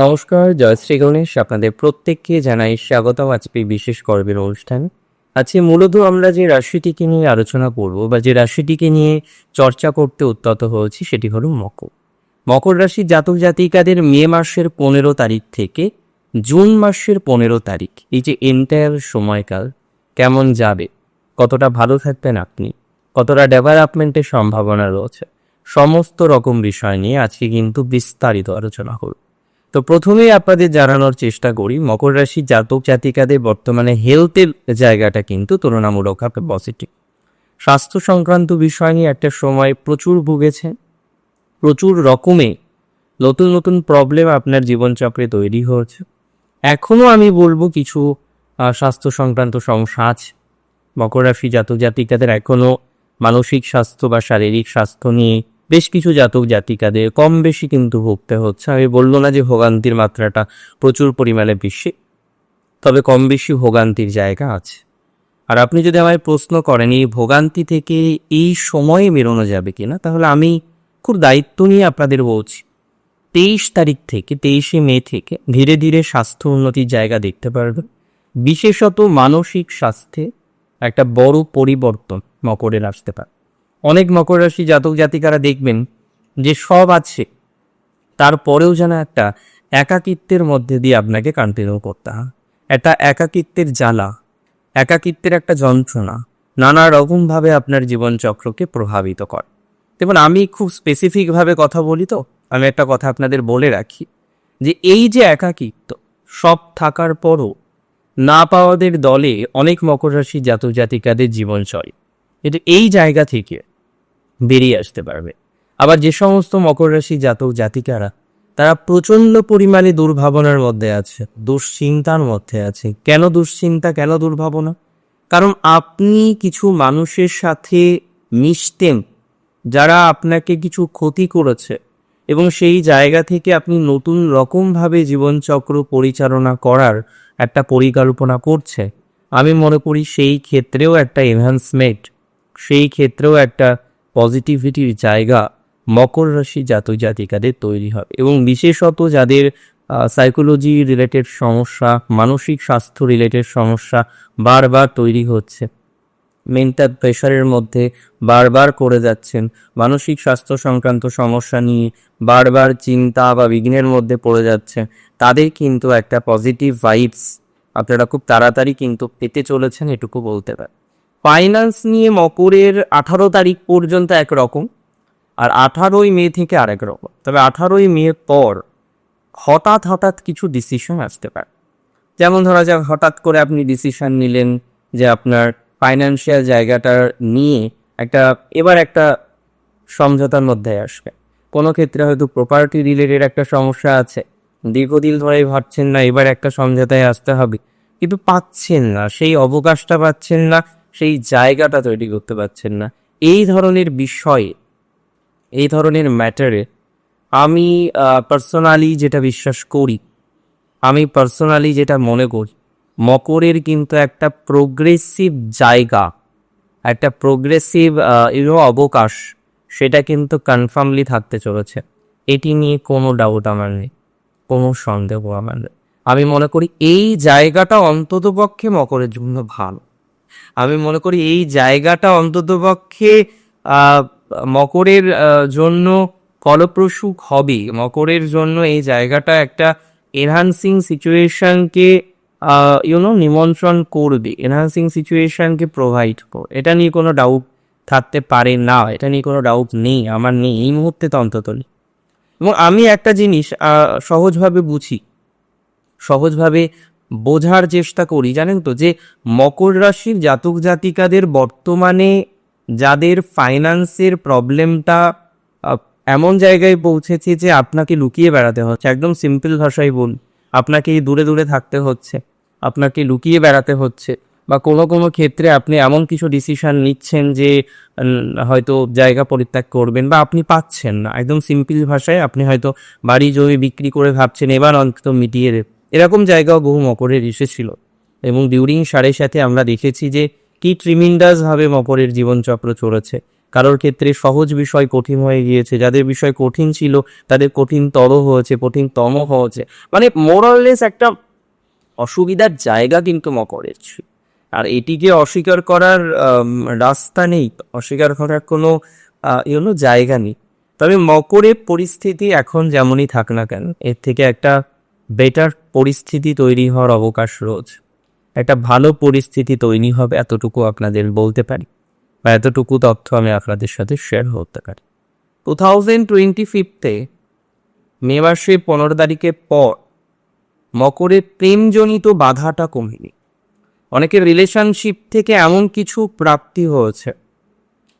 নমস্কার, জয় শ্রী গণেশ। আপনাদের প্রত্যেককে জানাই স্বাগতম। আজকে বিশেষ পর্বের অনুষ্ঠান। আজকে মূলত আমরা যে রাশিটিকে নিয়ে আলোচনা করব বা যে রাশিটিকে নিয়ে চর্চা করতে উদ্যত হয়েছি সেটি হলো মকর। মকর রাশি জাতক জাতিকাদের মে মাসের পনেরো তারিখ থেকে জুন মাসের পনেরো তারিখ, এই যে এন্টায়ার সময়কাল, কেমন যাবে? কতটা ভালো থাকবেন আপনি? কতটা ডেভেলপমেন্টের সম্ভাবনা রয়েছে? সমস্ত রকম বিষয় নিয়ে আজকে কিন্তু বিস্তারিত আলোচনা করব। তো প্রথমেই আপনাদের জানানোর চেষ্টা করি, মকর রাশি জাতক জাতিকাদের বর্তমানে হেলথের জায়গাটা কিন্তু তুলনামূলক তুলনামূলকভাবে পজিটিভ স্বাস্থ্য সংক্রান্ত বিষয় নিয়ে একটা সময় প্রচুর ভুগেছেন, প্রচুর রকমে নতুন নতুন প্রবলেম আপনার জীবনচক্রে তৈরি হয়েছে। এখনও আমি বলব কিছু স্বাস্থ্য সংক্রান্ত সমস্যা আছে। মকর রাশি জাতক জাতিকাদের এখনও মানসিক স্বাস্থ্য বা শারীরিক স্বাস্থ্য নিয়ে বেশ কিছু জাতক জাতিকাদের কম বেশি কিন্তু ভুগতে হচ্ছে। আমি বলব না যে ভোগান্তির মাত্রাটা প্রচুর পরিমাণে বেশি, তবে কম বেশি ভোগান্তির জায়গা আছে। আর আপনি যদি আমায় প্রশ্ন করেন, এই ভোগান্তি থেকে এই সময়ে বেরোনো যাবে কিনা, তাহলে আমি খুব দায়িত্ব নিয়ে আপনাদের বলছি, তেইশ তারিখ থেকে, তেইশে মে থেকে ধীরে ধীরে স্বাস্থ্য উন্নতির জায়গা দেখতে পারবে বিশেষত মানসিক স্বাস্থ্যে একটা বড় পরিবর্তন মকরের আসতে পারে। অনেক মকর রাশি জাতক জাতিকারা দেখবেন যে সব আছে, তারপরেও যেন একটা একাকিত্বের মধ্যে দিয়ে আপনাকে কন্টিনিউ করতে হয়। একটা একাকিত্বের জ্বালা, একাকিত্বের একটা যন্ত্রণা নানা রকমভাবে আপনার জীবনচক্রকে প্রভাবিত করে। দেখুন, আমি খুব স্পেসিফিকভাবে কথা বলি তো, আমি একটা কথা আপনাদের বলে রাখি যে এই যে একাকিত্ব, সব থাকার পরও না পাওয়াদের দলে অনেক মকর রাশি জাতক জাতিকাদের জীবন চলে এটা এই জায়গা থেকে বেরিয়ে আসতে পারবে। আবার যে সমস্ত মকর রাশি জাতক জাতিকারা, তারা প্রচণ্ড পরিমাণে দুর্ভাবনার মধ্যে আছে, দুশ্চিন্তার মধ্যে আছে। কেন দুশ্চিন্তা, কেন দুর্ভাবনা? কারণ আপনি কিছু মানুষের সাথে মিশতেন, যারা আপনাকে কিছু ক্ষতি করেছে, এবং সেই জায়গা থেকে আপনি নতুন রকমভাবে জীবনচক্র পরিচালনা করার একটা পরিকল্পনা করছে। আমি মনে করি সেই ক্ষেত্রেও একটা এনহান্সমেন্ট সেই ক্ষেত্রেও একটা পজিটিভিটির জায়গা মকর রাশি জাতক জাতিকাদের তৈরি হবে এবং বিশেষত যাদের সাইকোলজি রিলেটেড সমস্যা, মানসিক স্বাস্থ্য রিলেটেড সমস্যা বারবার তৈরি হচ্ছে। মেন্টাল প্রেশারের মধ্যে বারবার করে যাচ্ছেন। মানসিক স্বাস্থ্য সংক্রান্ত সমস্যা নিয়ে বারবার চিন্তা বা বিঘ্নের মধ্যে পড়ে যাচ্ছে তাদের কিন্তু একটা পজিটিভ ভাইবস আপনারা খুব তাড়াতাড়ি কিন্তু পেতে চলেছেন, এটুকু বলতে পারেন ফাইন্যান্স নিয়ে মকরের আঠারো তারিখ পর্যন্ত একরকম আর আঠারোই মে থেকে আরেক রকম। তবে আঠারোই মে পর হঠাৎ হঠাৎ কিছু ডিসিশন আসতে পারে। যেমন ধরা যাক, হঠাৎ করে আপনি ডিসিশন নিলেন যে আপনার ফাইন্যান্সিয়াল জায়গাটা নিয়ে একটা, এবার একটা সমঝোতার মধ্যে আসবে। কোনো ক্ষেত্রে হয়তো প্রপার্টি রিলেটেড একটা সমস্যা আছে। দীর্ঘদিন ধরেই ভাবছেন না, এবার একটা সমঝোতায় আসতে হবে। কিন্তু পাচ্ছেন না, সেই অবকাশটা পাচ্ছেন না সেই জায়গাটা তৈরি করতে পারছেন না। এই ধরনের বিষয়ে, এই ধরনের ম্যাটারে আমি পার্সোনালি যেটা বিশ্বাস করি, আমি পার্সোনালি যেটা মনে করি, মকরের কিন্তু একটা প্রোগ্রেসিভ জায়গা, একটা প্রোগ্রেসিভ ইউনো অবকাশ, সেটা কিন্তু কনফার্মলি থাকতে চলেছে। এটি নিয়ে কোনো ডাউট আমার নেই, কোনো সন্দেহ আমার নেই। আমি মনে করি এই জায়গাটা অন্ততপক্ষে মকরের জন্য ভালো। আমি মনে করি এই জায়গাটা অন্ততপক্ষে মকরের জন্য ফলপ্রসূ হবে। মকরের জন্য এই জায়গাটা একটা এনহান্সিং সিচুয়েশনকে ইউনো নিমন্ত্রণ করবে। এনহান্সিং সিচুয়েশনকে প্রোভাইড করবে এটা নিয়ে কোনো ডাউট থাকতে পারে না। এটা নিয়ে কোনো ডাউট নেই, আমার নেই। এই মুহূর্তে তো অন্তত নেই। এবং আমি একটা জিনিস সহজভাবে বুঝি। সহজভাবে বোঝার চেষ্টা করি, জানেন তো, যে মকর রাশির জাতক জাতিকাদের বর্তমানে যাদের ফাইন্যান্সের প্রবলেমটা এমন জায়গায় পৌঁছেছে যে আপনাকে লুকিয়ে বেড়াতে হচ্ছে। একদম সিম্পল ভাষায় বল আপনাকে দূরে দূরে থাকতে হচ্ছে, আপনাকে লুকিয়ে বেড়াতে হচ্ছে, বা কোনো কোনো ক্ষেত্রে আপনি এমন কিছু ডিসিশন নিচ্ছেন যে হয়তো জায়গা পরিত্যাগ করবেন বা আপনি পাচ্ছেন না। একদম সিম্পল ভাষায় আপনি হয়তো বাড়ি জমি বিক্রি করে ভাবছেন, এবার অন্তত মিটিয়ে দেব। এরকম জায়গাও বহু মকরের এসেছিল এবং ডিউরিং সাড়ে সাথে আমরা দেখেছি যে, কি ট্রিমিন্ডাসভাবে মকরের জীবনচক্র চলেছে। কারোর ক্ষেত্রে সহজ বিষয় কঠিন হয়ে গিয়েছে। যাদের বিষয় কঠিন ছিল, তাদের কঠিনতর হয়েছে, কঠিনতম হয়েছে। মানে মোরাললেস একটা অসুবিধার জায়গা কিন্তু মকরের ছিল। আর এটিকে অস্বীকার করার রাস্তা নেই, অস্বীকার করার কোনো ইউনো জায়গা নেই। তবে মকরের পরিস্থিতি এখন যেমনই থাক না কেন, এর থেকে একটা বেটার পরিস্থিতি তৈরি হওয়ার অবকাশ রোজ। একটা ভালো পরিস্থিতি তৈরি হবে এতটুকু আপনাদের বলতে পারি বা এতটুকু তথ্য আমি আপনাদের সাথে শেয়ার করতে পারি। Two thousand twenty fifty May মাসের পনেরো তারিখের পর মকরের প্রেমজনিত বাধাটা কমেনি। অনেকের রিলেশনশিপ থেকে এমন কিছু প্রাপ্তি হয়েছে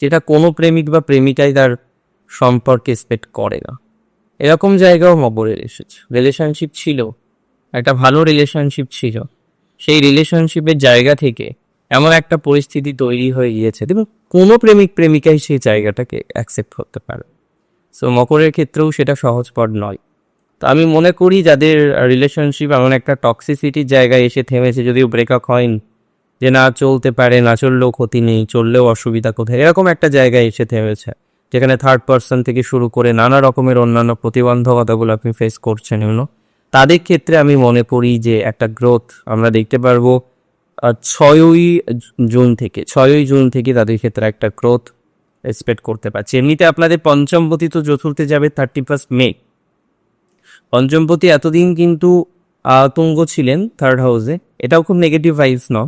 যেটা কোনো প্রেমিক বা প্রেমিকাই তার সম্পর্কে এক্সপেক্ট করে না। এরকম জায়গাও মকরের এসেছে। রিলেশনশিপ ছিল একটা ভালো রিলেশনশিপ ছিল। সেই রিলেশনশিপের জায়গা থেকে এমন একটা পরিস্থিতি তৈরি হয়ে গিয়েছে। দেখুন, কোনো প্রেমিক, প্রেমিকাই সেই জায়গাটাকে অ্যাকসেপ্ট করতে পারে। সো মকরের ক্ষেত্রেও সেটা সহজপর নয়। তো আমি মনে করি যাদের রিলেশনশিপ এমন একটা টক্সিসিটির জায়গায় এসে থেমেছে, যদিও ব্রেকআপ হয়নি, যে না চলতে পারে, না চললেও ক্ষতি নেই, চললেও অসুবিধা কোথায়, এরকম একটা জায়গায় এসে থেমেছে। যেখানে থার্ড পার্সন থেকে শুরু করে নানা রকমের অন্যান্য প্রতিবন্ধকতাগুলো আপনি ফেস করছেন এগুলো তাদের ক্ষেত্রে আমি মনে করি যে একটা গ্রোথ আমরা দেখতে পারব ছয়ই জুন থেকে, ছয়ই জুন থেকে তাদের ক্ষেত্রে একটা গ্রোথ এক্সপেক্ট করতে পারছি। এমনিতে আপনাদের পঞ্চমপতি তো চতুর্থে যাবে থার্টি ফার্স্ট মে পঞ্চমপতি এতদিন কিন্তু তুঙ্গ ছিলেন থার্ড হাউসে এটাও খুব নেগেটিভ ভাইবস ন?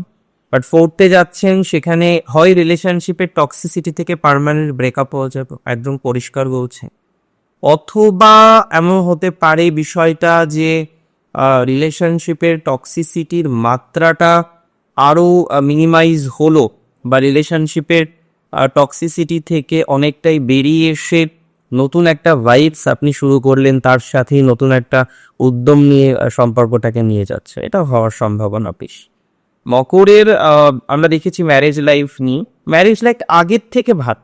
বাট ফোর্থে যাচ্ছেন, সেখানে হয় রিলেশনশিপের টক্সিসিটি থেকে পার্মানেন্ট ব্রেকআপ হয়ে যাবে, একদম পরিষ্কার বলছে। অথবা এমন হতে পারে বিষয়টা যে রিলেশনশিপের টক্সিসিটির মাত্রাটা আরও মিনিমাইজ হলো বা রিলেশনশিপের টক্সিসিটি থেকে অনেকটাই বেরিয়ে এসে নতুন একটা ভাইবস আপনি শুরু করলেন, তার সাথেই নতুন একটা উদ্যম নিয়ে সম্পর্কটাকে নিয়ে যাচ্ছে। এটা হওয়ার সম্ভাবনা বেশি। মকরের আমরা দেখেছি ম্যারেজ লাইফ নিয়ে। ম্যারেজ লাইফ আগের থেকে ভাত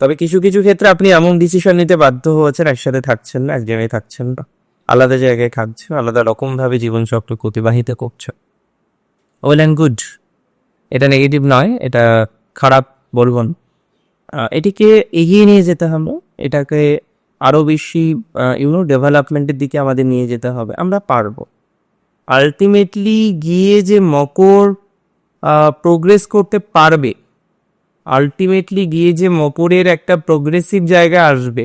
তবে কিছু কিছু ক্ষেত্রে আপনি এমন ডিসিশন নিতে বাধ্য হয়েছেন, একসাথে থাকছেন না এক জায়গায় থাকছেন না। আলাদা জায়গায় থাকছেন আলাদা রকমভাবে জীবনচক্র অতিবাহিত করছেন ওয়েল অ্যান্ড গুড এটা নেগেটিভ নয়, এটা খারাপ বলব না। এটিকে এগিয়ে নিয়ে যেতে হবে, এটাকে আরও বেশি ইউনো ডেভেলপমেন্টের দিকে আমাদের নিয়ে যেতে হবে, আমরা পারব। আলটিমেটলি গিয়ে যে মকর প্রোগ্রেস করতে পারবে আলটিমেটলি গিয়ে যে মকরের একটা প্রোগ্রেসিভ জায়গা আসবে,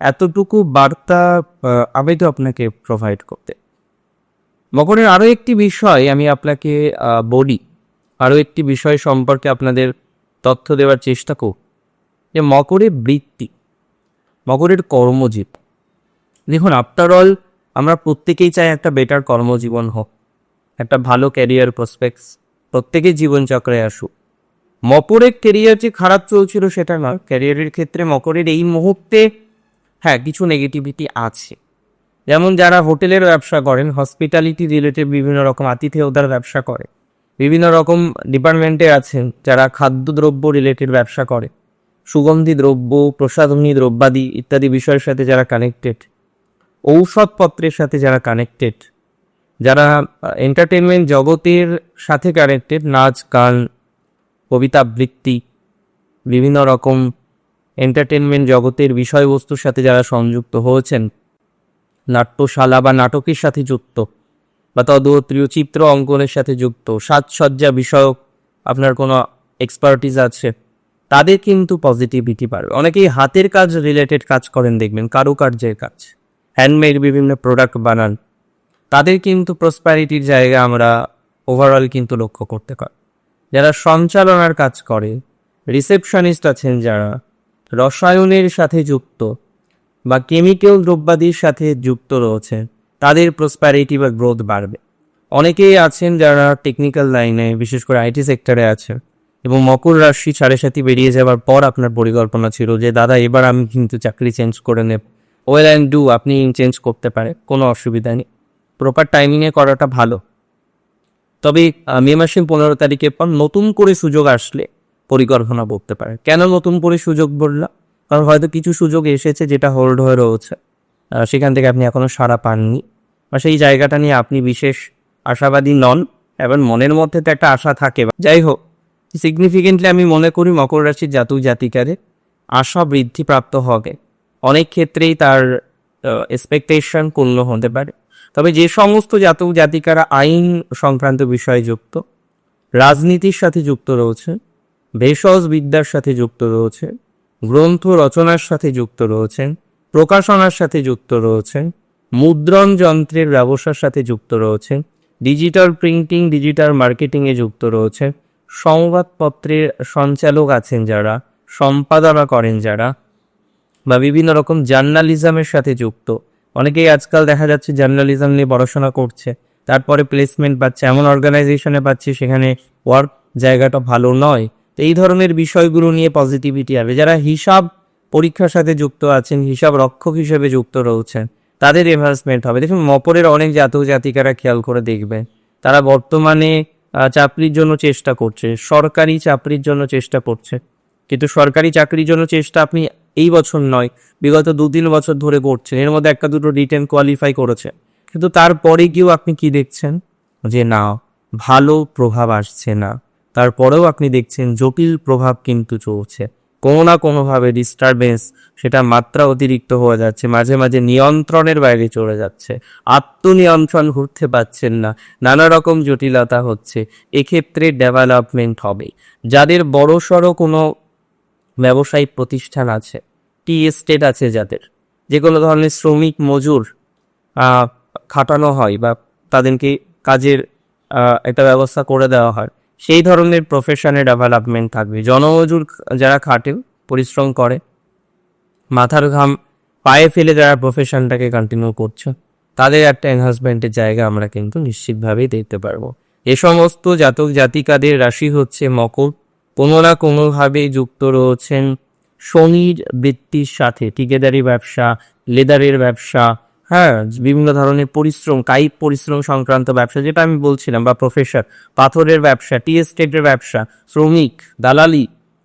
এতটুকু বার্তা আমি তো আপনাকে প্রোভাইড করতে। মকরের আরও একটি বিষয় আমি আপনাকে বলি। আরও একটি বিষয় সম্পর্কে আপনাদের তথ্য দেওয়ার চেষ্টা করব। যে মকরের বৃত্তি মকরের কর্মজীব। দেখুন আফটার অল আমরা প্রত্যেকেই চাই একটা বেটার কর্মজীবন হোক, একটা ভালো ক্যারিয়ার প্রসপেক্টস প্রত্যেকেই জীবনচক্রে আসুক। মকরের ক্যারিয়ার যে খারাপ চলছিল সেটা না। ক্যারিয়ারের ক্ষেত্রে মকরের এই মুহূর্তে হ্যাঁ কিছু নেগেটিভিটি আছে। যেমন যারা হোটেলের ব্যবসা করেন হসপিটালিটি রিলেটেড বিভিন্ন রকম আতিথেয়তার ব্যবসা করে। বিভিন্ন রকম ডিপার্টমেন্টে আছেন, যারা খাদ্যদ্রব্য রিলেটেড ব্যবসা করে। সুগন্ধি দ্রব্য, প্রসাধনী দ্রব্যাদি ইত্যাদি বিষয়ের সাথে যারা কানেক্টেড ঔষধপত্রের সাথে যারা কানেক্টেড যারা এন্টারটেনমেন্ট জগতের সাথে কানেক্টেড নাচ, গান কবিতা আবৃত্তি বিভিন্ন রকম এন্টারটেনমেন্ট জগতের বিষয়বস্তুর সাথে যারা সংযুক্ত হয়েছেন, নাট্যশালা বা নাটকের সাথে যুক্ত বা তদপ্রিয় চিত্র অঙ্কনের সাথে যুক্ত, সাজসজ্জা বিষয়ক আপনার কোনো এক্সপার্টিস আছে, তাদের কিন্তু পজিটিভিটি পারবে অনেকেই হাতের কাজ রিলেটেড কাজ করেন, দেখবেন কারুকার্যের কাজ হ্যান্ডমেড বিভিন্ন প্রোডাক্ট বানান, তাদের কিন্তু প্রসপ্যারিটির জায়গা আমরা ওভারঅল কিন্তু লক্ষ্য করতে পারি যারা সঞ্চালনার কাজ করে রিসেপশনিস্ট আছেন যারা, রসায়নের সাথে যুক্ত বা কেমিক্যাল দ্রব্যাদির সাথে যুক্ত রয়েছে, তাদের প্রসপ্যারিটি বা গ্রোথ বাড়বে। অনেকেই আছেন যারা টেকনিক্যাল লাইনে বিশেষ করে আইটি সেক্টরে আছে এবং মকর রাশি সাড়ে সাথে বেরিয়ে যাওয়ার পর আপনার পরিকল্পনা ছিল যে, দাদা, এবার আমি কিন্তু চাকরি চেঞ্জ করে নেব। ওয়েল অ্যান্ড ডু আপনি চেঞ্জ করতে পারে কোনো অসুবিধা নেই। প্রপার টাইমিংয়ে করাটা ভালো। তবে মে মাসের পনেরো তারিখের পর নতুন করে সুযোগ আসলে পরিকল্পনা করতে পারে কেন নতুন করে সুযোগ বললাম? কারণ হয়তো কিছু সুযোগ এসেছে যেটা হোল্ড হয়ে রয়েছে। সেখান থেকে আপনি এখনও সাড়া পাননি। বা সেই জায়গাটা নিয়ে আপনি বিশেষ আশাবাদী নন এবং মনের মধ্যে তো একটা আশা থাকে। যাই হোক সিগনিফিকেন্টলি আমি মনে করি মকর রাশির জাতক জাতিকারে আশা বৃদ্ধি প্রাপ্ত হবে। অনেক ক্ষেত্রেই তার এক্সপেকটেশন পূর্ণ হতে পারে। তবে যে সমস্ত জাতক জাতিকারা আইন সংক্রান্ত বিষয়ে যুক্ত, রাজনীতির সাথে যুক্ত রয়েছে, ভেষজ বিদ্যার সাথে যুক্ত রয়েছে, গ্রন্থ রচনার সাথে যুক্ত রয়েছেন, প্রকাশনার সাথে যুক্ত রয়েছেন, মুদ্রণ যন্ত্রের ব্যবসার সাথে যুক্ত রয়েছেন, ডিজিটাল প্রিন্টিং, ডিজিটাল মার্কেটিংয়ে যুক্ত রয়েছে, সংবাদপত্রের সঞ্চালক আছেন যারা, সম্পাদনা করেন যারা, বা বিভিন্ন রকম জার্নালিজমের সাথে যুক্ত অনেকেই আজকাল দেখা যাচ্ছে জার্নালিজম নিয়ে পড়াশোনা করছে, তারপরে প্লেসমেন্ট পাচ্ছে, এমন অর্গানাইজেশনে পাচ্ছে সেখানে ওয়ার্ক জায়গাটা ভালো নয়। তো এই ধরনের বিষয়গুলো নিয়ে পজিটিভিটি আসবে। যারা হিসাব পরীক্ষার সাথে যুক্ত আছেন, হিসাব রক্ষক হিসেবে যুক্ত রয়েছেন, তাদের এনহান্সমেন্ট হবে। দেখুন, মপরের অনেক জাতক জাতিকারা খেয়াল করে দেখবে তারা বর্তমানে চাকরির জন্য চেষ্টা করছে, সরকারি চাকরির জন্য চেষ্টা করছে। কিন্তু সরকারি চাকরির জন্য চেষ্টা আপনি এই বছর নয়, বিগত দু তিন বছর ধরে করছেন। এর মধ্যে একটা দুটো রিটেন কোয়ালিফাই করেছে। কিন্তু তারপরে গিয়েও আপনি কি দেখছেন? যে না, ভালো প্রভাব আসছে না। তারপরেও আপনি দেখছেন জটিল প্রভাব কিন্তু চলছে। কোনো না কোনোভাবে ডিস্টারবেন্স সেটা মাত্রা অতিরিক্ত হয়ে যাচ্ছে, মাঝে মাঝে নিয়ন্ত্রণের বাইরে চলে যাচ্ছে। আত্মনিয়ন্ত্রণ করতে পারছেন না, নানা রকম জটিলতা হচ্ছে। এক্ষেত্রে ডেভেলপমেন্ট হবে। যাদের বড়সড় কোনো ব্যবসায়িক প্রতিষ্ঠান আছে, টি এস্টেট আছে যাদের। যে কোনো ধরনের শ্রমিক মজুর খাটানো হয় বা তাদেরকে কাজের একটা ব্যবস্থা করে দেওয়া হয়, সেই ধরনের প্রফেশনে ডেভেলপমেন্ট থাকবে। জনমজুর যারা খাটে, পরিশ্রম করে, মাথার ঘাম পায়ে ফেলে যারা প্রফেশনটাকে কন্টিনিউ করছে, তাদের একটা এনহান্সমেন্টের জায়গা আমরা কিন্তু নিশ্চিতভাবেই দেখতে পারব। এ সমস্ত জাতক জাতিকাদের রাশি হচ্ছে মকর কোনো না কোনোভাবে যুক্ত রয়েছেন শনির বৃত্তির সাথে, ঠিকাদারি ব্যবসা, লেদারের ব্যবসা হ্যাঁ বিভিন্ন ধরনের পরিশ্রম, কায়িক পরিশ্রম সংক্রান্ত ব্যবসা, যেটা আমি বলছিলাম, বা প্রফেসর, পাথরের ব্যবসা, টি এস্টেটের ব্যবসা, শ্রমিক, দালালি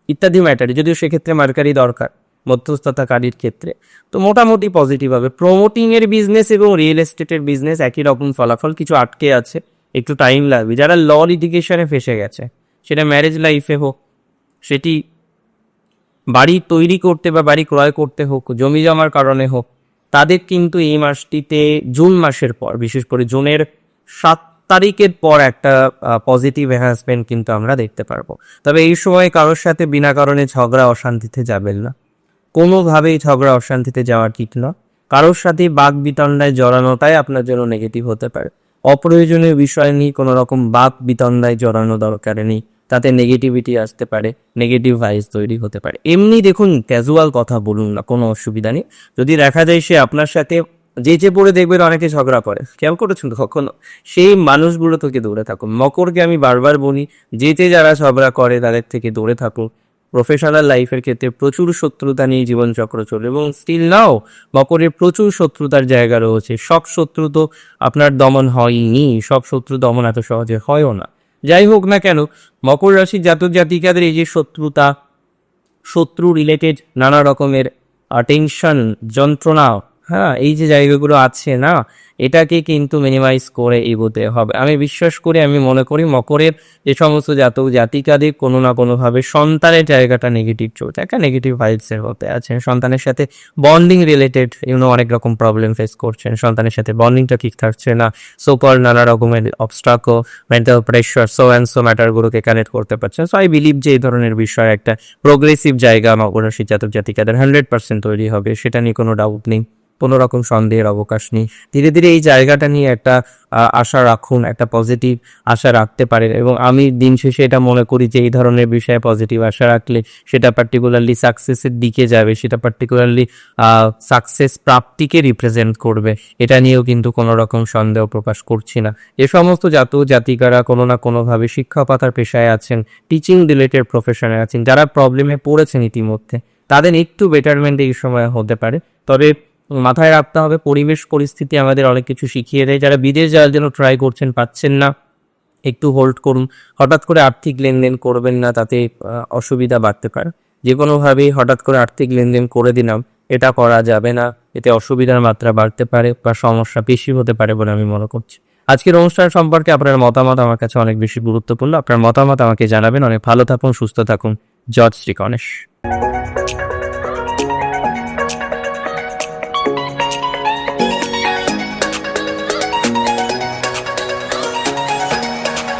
ইত্যাদি ম্যাটারে, যদিও সেক্ষেত্রে মার্কারি দরকার, মধ্যস্থতাকারীর ক্ষেত্রে। তো মোটামুটি পজিটিভ হবে। প্রমোটিং এর বিজনেস এবং রিয়েল এস্টেটের বিজনেস একই রকম ফলাফল, কিছু আটকে আছে, একটু টাইম লাগবে। যারা ল লিটিগেশনে ফেসে গেছে, সেটা ম্যারেজ লাইফে হোক সেটি বাড়ি তৈরি করতে বা বাড়ি ক্রয় করতে হোক, জমি জমার কারণে হোক, তাদের কিন্তু এই মাসটিতে জুন মাসের পর, বিশেষ করে জুনের সাত তারিখের পর একটা পজিটিভ এনহান্সমেন্ট কিন্তু আমরা দেখতে পারব। তবে এই সময় কারোর সাথে বিনা কারণে ঝগড়া অশান্তিতে যাবেন না। কোনোভাবেই ঝগড়া অশান্তিতে যাওয়া ঠিক না কারোর সাথে বাঘ বিতণ্ডায় জড়ানোটাই আপনার জন্য নেগেটিভ হতে পারে। অপ্রয়োজনীয় বিষয় নিয়ে কোনো রকম বাঘ বিতণ্ডায় জড়ানো দরকার নেই। তাতে নেগেটিভিটি আসতে পারে নেগেটিভ ভাইস তৈরি হতে পারে। এমনি দেখুন ক্যাজুয়াল কথা বলুন না, কোনো অসুবিধা নেই। যদি দেখা যায় সে আপনার সাথে যে যে পড়ে দেখবেন অনেকে ঝগড়া করে। খেয়াল করেছেন কখনো? সেই মানুষগুলো থেকে দূরে থাকুন। মকরকে আমি বারবার বলি যে যে যারা ঝগড়া করে তাদের থেকে দূরে থাকুন। প্রফেশনাল লাইফের ক্ষেত্রে প্রচুর শত্রুতা নিয়ে জীবনচক্র চলে এবং স্টিল নাও মকরের প্রচুর শত্রুতার জায়গা রয়েছে। সব শত্রু তো আপনার দমন হয়নি, সব শত্রু দমন এত সহজে হয়ও না। যাই হোক না কেন, মকর রাশির জাতক জাতিকাদের এই যে শত্রুতা শত্রু রিলেটেড নানা রকমের টেনশন যন্ত্রণা হ্যাঁ এই যে জায়গাগুলো আছে না, এটাকে কিন্তু মিনিমাইজ করে এগোতে হবে। আমি বিশ্বাস করি, আমি মনে করি মকরের যে সমস্ত জাতক জাতিকাদের কোনো না কোনোভাবে সন্তানের জায়গাটা নেগেটিভ চলছে। একটা নেগেটিভ ভাইবসের হতে আছে সন্তানের সাথে বন্ডিং রিলেটেড ইউনো অনেক রকম প্রবলেম ফেস করছেন। সন্তানের সাথে বন্ডিংটা ঠিক থাকছে না। সোকল নানা রকমের obstacle mental pressure so and so ম্যাটারগুলোকে connect করতে পারছেন। সো আই বিলিভ যে এই ধরনের বিষয় একটা প্রোগ্রেসিভ জায়গা মকর রাশির জাতক জাতিকাদের হান্ড্রেড পার্সেন্ট তৈরি হবে, সেটা নিয়ে কোনো ডাউট নেই। কোনো রকম সন্দেহের অবকাশ নেই। ধীরে ধীরে এই জায়গাটা নিয়ে একটা আশা রাখুন, একটা পজিটিভ আশা রাখতে পারেন এবং আমি দিন শেষে এটা মনে করি যে এই ধরনের বিষয়ে পজিটিভ আশা রাখলে সেটা পার্টিকুলারলি সাকসেসের দিকে যাবে, সেটা পার্টিকুলারলি সাকসেস প্রাপ্তিকে রিপ্রেজেন্ট করবে। এটা নিয়েও কিন্তু কোনো রকম সন্দেহ প্রকাশ করছি না। এ সমস্ত জাতক জাতিকারা কোনো না কোনোভাবে শিক্ষকতার পেশায় আছেন টিচিং রিলেটেড প্রফেশনে আছেন, যারা প্রবলেমে পড়েছেন ইতিমধ্যে। তাদের একটু বেটারমেন্ট এই সময় হতে পারে। তবে মাথায় রাখতে হবে, পরিবেশ পরিস্থিতি আমাদের অনেক কিছু শিখিয়ে দেয়। যারা বিদেশ যাওয়ার জন্য ট্রাই করছেন, পাচ্ছেন না, একটু হোল্ড করুন। হঠাৎ করে আর্থিক লেনদেন করবেন না, তাতে অসুবিধা বাড়তে পারে। যে কোনোভাবেই হঠাৎ করে আর্থিক লেনদেন করে দিলাম, এটা করা যাবে না, এতে অসুবিধার মাত্রা বাড়তে পারে বা সমস্যা বেশি হতে পারে বলে আমি মনে করছি। আজকের অনুষ্ঠান সম্পর্কে আপনার মতামত আমার কাছে অনেক বেশি গুরুত্বপূর্ণ। আপনার মতামত আমাকে জানাবেন। অনেক ভালো থাকুন, সুস্থ থাকুন। জর্জ শ্রী গণেশ।